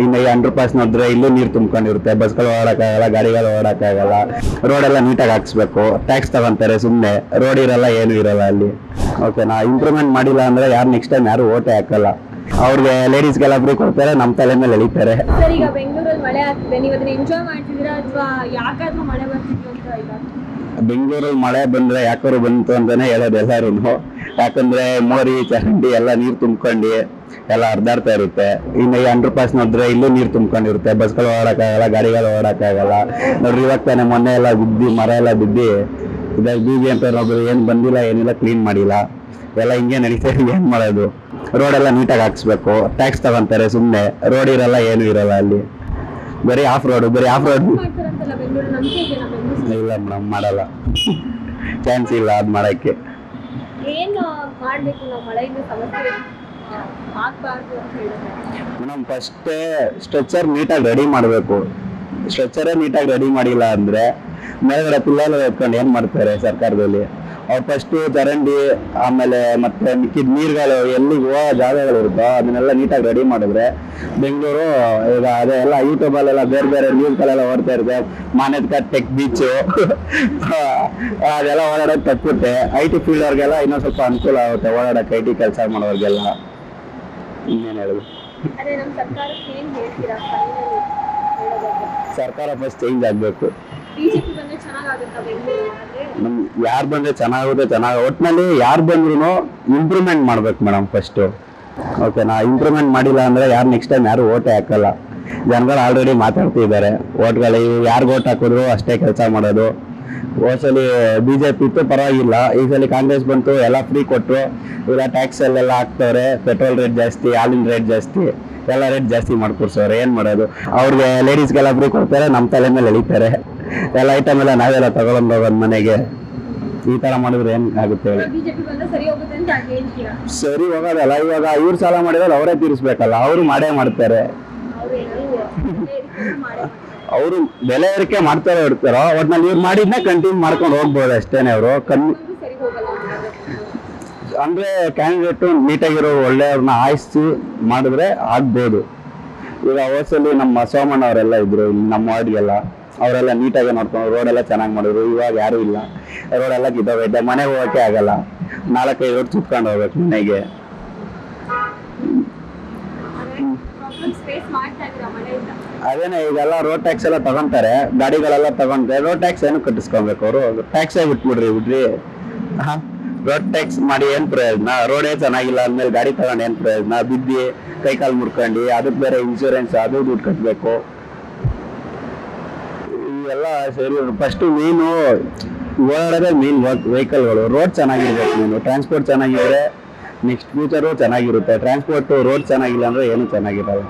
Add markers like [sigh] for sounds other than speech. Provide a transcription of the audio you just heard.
ಇನ್ನು ಈ under pass ನೋಡಿದ್ರೆ ಇಲ್ಲೂ ನೀರು ತುಂಬ್ಕೊಂಡಿರುತ್ತೆ. ಬಸ್ಗಳು ಓಡೋಕ್ಕಾಗಲ್ಲ ಗಾಡಿಗಳು ಓಡೋಕ್ಕಾಗಲ್ಲ. ರೋಡ್ ಎಲ್ಲ ನೀಟಾಗಿ ಹಾಕ್ಸ್ಬೇಕು. ಟ್ಯಾಕ್ಸ್ ತಗೊಂತಾರೆ ಸುಮ್ಮನೆ ರೋಡ್ ಇರಲ್ಲ ಏನು ಇರಲ್ಲ ಅಲ್ಲಿ. ಓಕೆನಾ ಇಂಪ್ರೂವ್ಮೆಂಟ್ ಮಾಡಿಲ್ಲ ಅಂದ್ರೆ ಯಾರು ನೆಕ್ಸ್ಟ್ ಟೈಮ್ ಯಾರು ಓಟೆ ಹಾಕಲ್ಲ. ಅವ್ರಿಗೆ ಲೇಡೀಸ್ಗೆಲ್ಲ ಫ್ರೀ ಕೊಡ್ತಾರೆ ನಮ್ಮ ತಲೆ ಮೇಲೆ ಎಳಿತಾರೆ. ಸರ್ ಈಗ ಬೆಂಗಳೂರಲ್ಲಿ ಮಳೆ ಆಗ್ತಿದೆ. ನೀವು ಅದನ್ನ ಎಂಜಾಯ್ ಮಾಡ್ತಿದ್ದೀರಾ ಅಥವಾ ಯಾಕಾದ್ರೂ ಮಳೆ ಬರ್ತಿತ್ತು ಅಂತ ಈಗ? ಬೆಂಗಳೂರಲ್ಲಿ ಮಳೆ ಬಂದ್ರೆ ಯಾಕೋ ಬಂತು ಅಂತಾನೆ ಹೇಳೋದು ಎಲ್ಲಾರು ಯಾಕಂದ್ರೆ ಮೋರಿ ಚರಂಡಿ ಎಲ್ಲ ನೀರು ತುಂಬ್ಕೊಂಡು ಎಲ್ಲ ಹರಿದಾಡ್ತಾ ಇರುತ್ತೆ. ಇನ್ನು ಈ ಅಂಡರ್ ಪಾಸ್ ನೋಡಿದ್ರೆ ಇಲ್ಲೂ ನೀರು ತುಂಬ್ಕೊಂಡಿರುತ್ತೆ. ಬಸ್ಗಳು ಓಡೋಕ್ಕಾಗಲ್ಲ ಗಾಡಿಗಳು ಓಡೋಕ್ಕಾಗಲ್ಲ ನೋಡ್ರಿ ಇವಾಗ ತಾನೆ ಮೊನ್ನೆ ಎಲ್ಲ ಬಿದ್ದಿ ಮರ ಎಲ್ಲ ಬಿದ್ದಿ ಇದಾಗ ಬಿ ಬಿ ಅಂತ ಒಬ್ಬರು ಏನು ಬಂದಿಲ್ಲ ಏನಿಲ್ಲ ಕ್ಲೀನ್ ಮಾಡಿಲ್ಲ. ಎಲ್ಲ ಹಿಂಗೆ ನಡೀತಾ ಏನು ಏನ್ ಮಾಡೋದು? ರೋಡ್ ಎಲ್ಲ ನೀಟಾಗಿ ಹಾಕ್ಸ್ಬೇಕು. ಟ್ಯಾಕ್ಸ್ ತಗೊಂತಾರೆ ಸುಮ್ಮನೆ ರೋಡ್ ಇರಲ್ಲ ಏನು ಇರಲ್ಲ ಅಲ್ಲಿ. ಬರೀ ಆಫ್ ರೋಡ್ ಬರೀ ಆಫ್ ರೋಡ್ ಇಲ್ಲ ಮೇಡಮ್ ಮಾಡಲ್ಲ. [laughs] ಚಾನ್ಸ್ ಇಲ್ಲ ಅದು ಮಾಡಕ್ಕೆ. ಏನ್ ಮಾಡಬೇಕು ನಾವು ಮಳೆಯಿಂದ ಸಮಸ್ಯೆ ಅಂತ ಮೇಡಮ್ ಫಸ್ಟ್ ಸ್ಟ್ರೆಚರ್ ನೀಟಾಗಿ ರೆಡಿ ಮಾಡಬೇಕು. ಸ್ಟ್ರೆಚರೇ ನೀಟಾಗಿ ರೆಡಿ ಮಾಡಿಲ್ಲ ಅಂದ್ರೆ ಮೇಲ್ಗಡೆ ಪಿಲ್ಲರ್ ಎತ್ಕೊಂಡು ಏನ್ ಮಾಡ್ತಾರೆ ಸರ್ಕಾರದಲ್ಲಿ? ಅವ್ರು ಫಸ್ಟ್ ಚರಂಡಿ ಆಮೇಲೆ ಮತ್ತೆ ಮಿಕ್ಕಿದ ನೀರುಗಳು ಎಲ್ಲಿ ಹೋಗೋ ಜಾಗಗಳು ಇರುತ್ತೋ ಅದನ್ನೆಲ್ಲ ನೀಟಾಗಿ ರೆಡಿ ಮಾಡಿದ್ರೆ ಬೆಂಗಳೂರು ಈಗ ಅದೇ ಎಲ್ಲ ಯೂಟ್ಯೂಬಲ್ಲೆಲ್ಲ ಬೇರೆ ಬೇರೆ ನ್ಯೂಸ್ಗಳೆಲ್ಲ ಓಡ್ತಾ ಇರುತ್ತೆ. ಮಾನ್ಯದ ಟೆಕ್ ಬೀಚು ಅದೆಲ್ಲ ಓಡಾಡೋದು ತಪ್ಪುತ್ತೆ. ಐ ಟಿ ಫೀಲ್ಡ್ ಅವ್ರಿಗೆಲ್ಲ ಇನ್ನೊಂದು ಸ್ವಲ್ಪ ಅನುಕೂಲ ಆಗುತ್ತೆ ಓಡಾಡಕ್ಕೆ ಐ ಟಿ ಕೆಲಸ ಮಾಡೋರಿಗೆಲ್ಲ. ಇನ್ನೇನು ಹೇಳೋದು? ಸರ್ಕಾರ ಫಸ್ಟ್ ಚೇಂಜ್ ಆಗಬೇಕು. ನಮ್ ಯಾರು ಬಂದ್ರೆ ಚೆನ್ನಾಗುತ್ತೆ ಚೆನ್ನಾಗ ಒಟ್ಟಿನಲ್ಲಿ ಯಾರು ಬಂದ್ರು ಇಂಪ್ರೂವ್ಮೆಂಟ್ ಮಾಡ್ಬೇಕು ಮೇಡಮ್ ಫಸ್ಟ್ ಓಕೆನಾ ಇಂಪ್ರೂವ್ಮೆಂಟ್ ಮಾಡಿಲ್ಲ ಅಂದ್ರೆ ಯಾರು ನೆಕ್ಸ್ಟ್ ಟೈಮ್ ಯಾರು ಓಟೆ ಹಾಕಲ್ಲ. ಜನಗಳು ಆಲ್ರೆಡಿ ಮಾತಾಡ್ತಿದ್ದಾರೆ. ಓಟ್ಗಳು ಯಾರು ಓಟ್ ಹಾಕಿದ್ರು ಅಷ್ಟೇ ಕೆಲಸ ಮಾಡೋದು. ಹೋದ್ಸಲಿ ಬಿ ಜೆ ಪಿ ಇತ್ತು, ಪರವಾಗಿಲ್ಲ. ಈ ಸಲ ಕಾಂಗ್ರೆಸ್ ಬಂತು, ಎಲ್ಲ ಫ್ರೀ ಕೊಟ್ಟರು ಇಲ್ಲ ಟ್ಯಾಕ್ಸ್ ಅಲ್ಲೆಲ್ಲ ಹಾಕ್ತವ್ರೆ ಪೆಟ್ರೋಲ್ ರೇಟ್ ಜಾಸ್ತಿ, ಹಾಲಿನ ರೇಟ್ ಜಾಸ್ತಿ, ಎಲ್ಲ ರೇಟ್ ಜಾಸ್ತಿ ಮಾಡ್ಕೊಡ್ಸೋರು ಏನು ಮಾಡೋದು? ಅವ್ರಿಗೆ ಲೇಡೀಸ್ಗೆಲ್ಲ ಫ್ರೀ ಕೊಡ್ತಾರೆ ನಮ್ಮ ತಲೆ ಮೇಲೆ ಎಳಿತಾರೆ. [laughs] ಎಲ್ಲ ಐಟಮ್ ಎಲ್ಲ ನಾವೆಲ್ಲ ತಗೊಂಡು ಹೋಗೋದು ಮನೆಗೆ. ಈ ತರ ಮಾಡಿದ್ರೆ ಏನ್ ಆಗುತ್ತೆ ಹೇಳಿ. ಸರಿ ಹೋಗೋದಲ್ಲ ಇವಾಗ ಇವ್ರು ಸಾಲ ಮಾಡಿದ್ರೆ ಅವರೇ ತೀರಿಸ್ಬೇಕಲ್ಲ ಅವರು ಮಾಡೇ ಮಾಡ್ತಾರೆ. ಅವ್ರು ಬೆಲೆ ಏರಿಕೆ ಮಾಡ್ತಾರೆ ಇರ್ತಾರೋ ಒಟ್ನಲ್ಲಿ ಇವ್ರು ಮಾಡಿದ್ನ ಕಂಟಿನ್ಯೂ ಮಾಡ್ಕೊಂಡು ಹೋಗ್ಬೋದು ಅಷ್ಟೇನೆ ಅವರು. ಕಮ್ಮಿ ಅಂದ್ರೆ ಕ್ಯಾಂಡಿಡೇಟು ನೀಟಾಗಿರೋ ಒಳ್ಳೆಯವ್ರನ್ನ ಆಯಿಸಿ ಮಾಡಿದ್ರೆ ಆಗ್ಬೋದು. ಈಗ ಹೋದ್ಸಲಿ ನಮ್ಮ ಸೋಮಣ್ಣ ಅವರೆಲ್ಲ ಇದ್ರು ಇಲ್ಲಿ ನಮ್ಮ ವಾರ್ಡ್ಗೆಲ್ಲ. ಅವರೆಲ್ಲ ನೀಟಾಗಿ ನೋಡ್ಕೊಂಡು ರೋಡ್ ಎಲ್ಲ ಚೆನ್ನಾಗಿ ಮಾಡಿದ್ರು. ಇವಾಗ ಯಾರು ಇಲ್ಲ. ರೋಡ್ ಎಲ್ಲ ಕಿತ್ತೋಗೈತೆ ಮನೆಗೆ ಹೋಗೋಕೆ ಆಗಲ್ಲ. ನಾಲ್ಕೈದು ರೋಡ್ ಸುತ್ಕೊಂಡು ಹೋಗ್ಬೇಕು ಮನೆಗೆ. ಅದೇನೇ, ಈಗೆಲ್ಲ ರೋಡ್ ಟ್ಯಾಕ್ಸ್ ಎಲ್ಲ ತಗೊಂತಾರೆ. ಗಾಡಿಗಳೆಲ್ಲ ತಗೊಂಡ್ರೆ ರೋಡ್ ಟ್ಯಾಕ್ಸ್ ಏನು ಕಟ್ಟಿಸ್ಕೊಬೇಕು ಅವರು? ಟ್ಯಾಕ್ಸೇ ಬಿಟ್ಬಿಡ್ರಿ, ಬಿಡ್ರಿ. ರೋಡ್ ಟ್ಯಾಕ್ಸ್ ಮಾಡಿ ಏನ್ ಪ್ರಯೋಜನ? ರೋಡೇ ಚೆನ್ನಾಗಿಲ್ಲ ಅಂದಮೇಲೆ ಗಾಡಿ ತಗೊಂಡು ಏನ್ ಪ್ರಯೋಜನ? ಬಿದ್ದಿ ಕೈ ಕಾಲು ಮುರ್ಕೊಂಡು, ಅದಕ್ಕೆ ಬೇರೆ ಇನ್ಶೂರೆನ್ಸ್ ಅದು ದುಡ್ಡು ಕಟ್ಟಬೇಕು ಇವೆಲ್ಲ ಸರಿ ಫಸ್ಟ್ ಮೀನು ಓಡಾಡೋದೇ ಮೇನ್ ವೆಹಿಕಲ್ಗಳು ರೋಡ್ ಚೆನ್ನಾಗಿರ್ಬೇಕು ನೀನು ಟ್ರಾನ್ಸ್ಪೋರ್ಟ್ ಚೆನ್ನಾಗಿದ್ರೆ ನೆಕ್ಸ್ಟ್ ಫ್ಯೂಚರು ಚೆನ್ನಾಗಿರುತ್ತೆ. ಟ್ರಾನ್ಸ್ಪೋರ್ಟ್ ರೋಡ್ ಚೆನ್ನಾಗಿಲ್ಲ ಅಂದ್ರೆ ಏನು ಚೆನ್ನಾಗಿರಲ್ಲ.